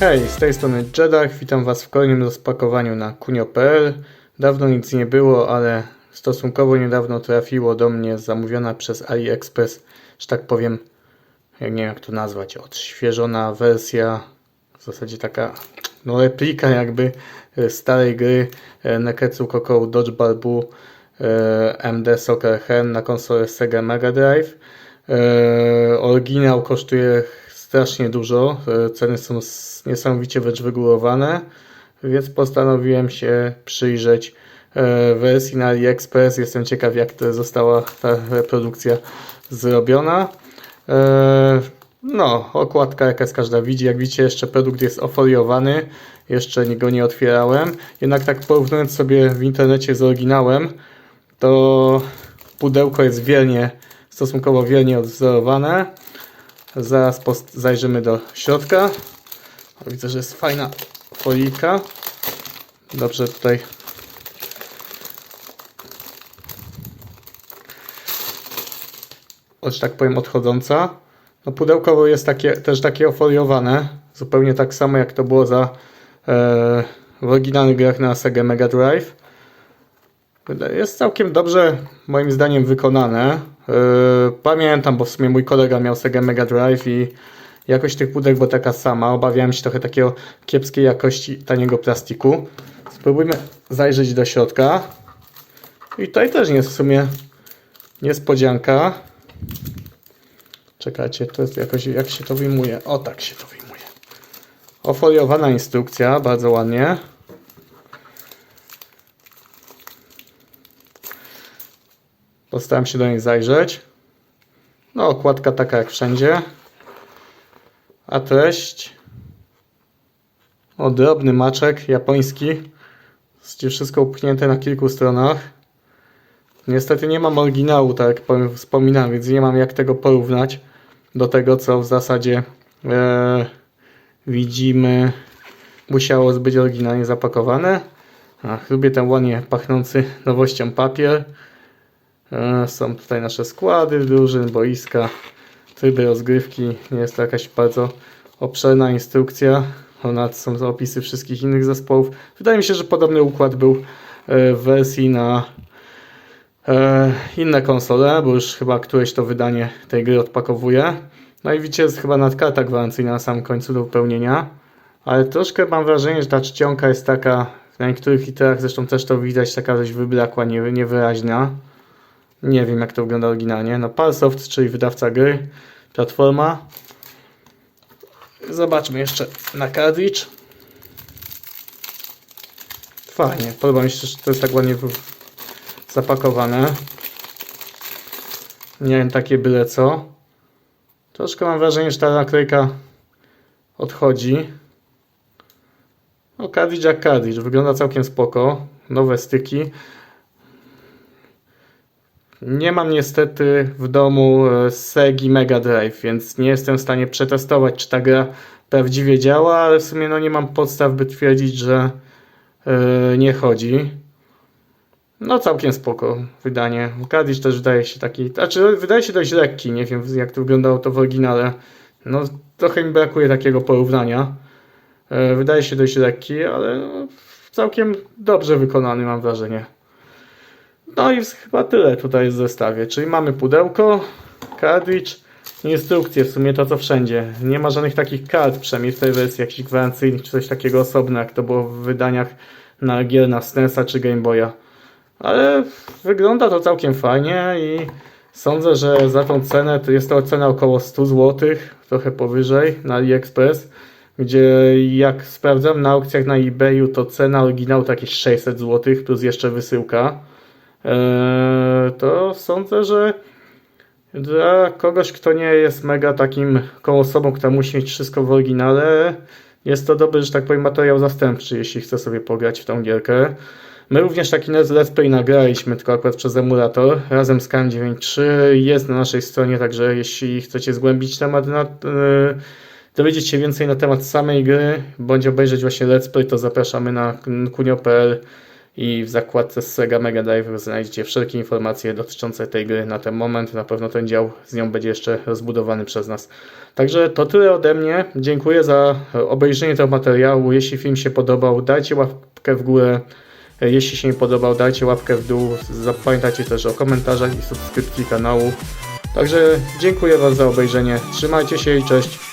Hej, z tej strony Jedak, witam Was w kolejnym rozpakowaniu na kunio.pl. Dawno nic nie było, ale stosunkowo niedawno trafiło do mnie zamówiona przez AliExpress, że tak powiem, ja nie wiem jak to nazwać, odświeżona wersja, w zasadzie taka no replika jakby e, starej gry e, Neketsu Kokou Dodgeball Buu e, MD Soccer Hen na konsolę Sega Mega Drive. Oryginał kosztuje strasznie dużo, e, ceny są niesamowicie wręcz wygórowane, więc postanowiłem się przyjrzeć e, wersji na AliExpress. Jestem ciekaw jak to została ta reprodukcja zrobiona. E, No, okładka jakaś każda widzi. Jak widzicie, jeszcze produkt jest ofoliowany. Jeszcze go nie otwierałem. Jednak tak porównując sobie w internecie z oryginałem, to pudełko jest wiernie, stosunkowo wiernie odwzorowane. Zaraz zajrzymy do środka. Widzę, że jest fajna folika. Dobrze tutaj że tak powiem, odchodząca. No pudełkowo jest takie, też takie ofoliowane, zupełnie tak samo jak to było za e, w oryginalnych grach na Sega Mega Drive. Jest całkiem dobrze, moim zdaniem, wykonane. E, pamiętam, bo w sumie mój kolega miał Sega Mega Drive i jakość tych pudełek była taka sama. Obawiałem się trochę takiego kiepskiej jakości taniego plastiku. Spróbujmy zajrzeć do środka. I tutaj też jest w sumie niespodzianka. Czekajcie, to jest jakoś, jak się to wyjmuje? O, tak się to wyjmuje. Ofoliowana instrukcja, bardzo ładnie. Postaram się do niej zajrzeć. No, okładka taka jak wszędzie. A treść. O, drobny maczek japoński. Gdzie wszystko upchnięte na kilku stronach. Niestety nie mam oryginału, tak jak wspominałem, więc nie mam jak tego porównać do tego, co w zasadzie e, widzimy. Musiało być oryginalnie zapakowane. Ach, lubię ten ładnie pachnący nowością papier. E, są tutaj nasze składy drużyn, boiska, tryby rozgrywki. Nie jest to jakaś bardzo obszerna instrukcja. Ponadto są opisy wszystkich innych zespołów. Wydaje mi się, że podobny układ był e, w wersji na e, inne konsole, bo już chyba któreś to wydanie tej gry odpakowuje. No i widzicie, jest chyba nadkarta gwarancyjna na samym końcu do wypełnienia. Ale troszkę mam wrażenie, że ta czcionka jest taka, na niektórych literach zresztą też to widać, taka dość wyblakła, nie, niewyraźna. Nie wiem jak to wygląda oryginalnie. No Palsoft, czyli wydawca gry, platforma. Zobaczmy jeszcze na cartridge. Fajnie, podoba mi się, że to jest tak ładnie zapakowane. Nie wiem, takie byle co. Troszkę mam wrażenie, że ta naklejka odchodzi. No, cartridge jak cartridge. Wygląda całkiem spoko. Nowe styki. Nie mam niestety w domu e, Segi Mega Drive, więc nie jestem w stanie przetestować, czy ta gra prawdziwie działa, ale w sumie no nie mam podstaw, by twierdzić, że e, nie chodzi. No całkiem spoko wydanie. Cartridge też wydaje się taki, znaczy wydaje się dość lekki, nie wiem jak to wyglądało to w oryginale. No trochę mi brakuje takiego porównania. E, Wydaje się dość lekki, ale no, całkiem dobrze wykonany mam wrażenie. No i chyba tyle tutaj w zestawie. Czyli mamy pudełko, cartridge, instrukcje, w sumie to co wszędzie. Nie ma żadnych takich kart, przynajmniej w tej wersji jakichś gwarancyjnych czy coś takiego osobne, jak to było w wydaniach na gier na SNESa czy Game Boya. Ale wygląda to całkiem fajnie i sądzę, że za tą cenę to jest to cena około 100 zł, trochę powyżej na AliExpress, gdzie jak sprawdzam na aukcjach na eBayu to cena oryginału to jakieś 600 zł plus jeszcze wysyłka. Eee, to sądzę, że dla kogoś, kto nie jest mega takim osobą, która musi mieć wszystko w oryginale, jest to dobry, że tak powiem, materiał zastępczy, jeśli chce sobie pograć w tą gierkę. My również taki let's play nagraliśmy, tylko akurat przez emulator, razem z KM93, jest na naszej stronie, także jeśli chcecie zgłębić temat, na, e, dowiedzieć się więcej na temat samej gry, bądź obejrzeć właśnie let's play, to zapraszamy na kunio.pl i w zakładce Sega Mega Drive znajdziecie wszelkie informacje dotyczące tej gry na ten moment. Na pewno ten dział z nią będzie jeszcze rozbudowany przez nas. Także to tyle ode mnie. Dziękuję za obejrzenie tego materiału. Jeśli film się podobał, dajcie łapkę w górę. Jeśli się nie podobał, dajcie łapkę w dół. Zapamiętajcie też o komentarzach i subskrypcji kanału. Także dziękuję Wam za obejrzenie. Trzymajcie się i cześć.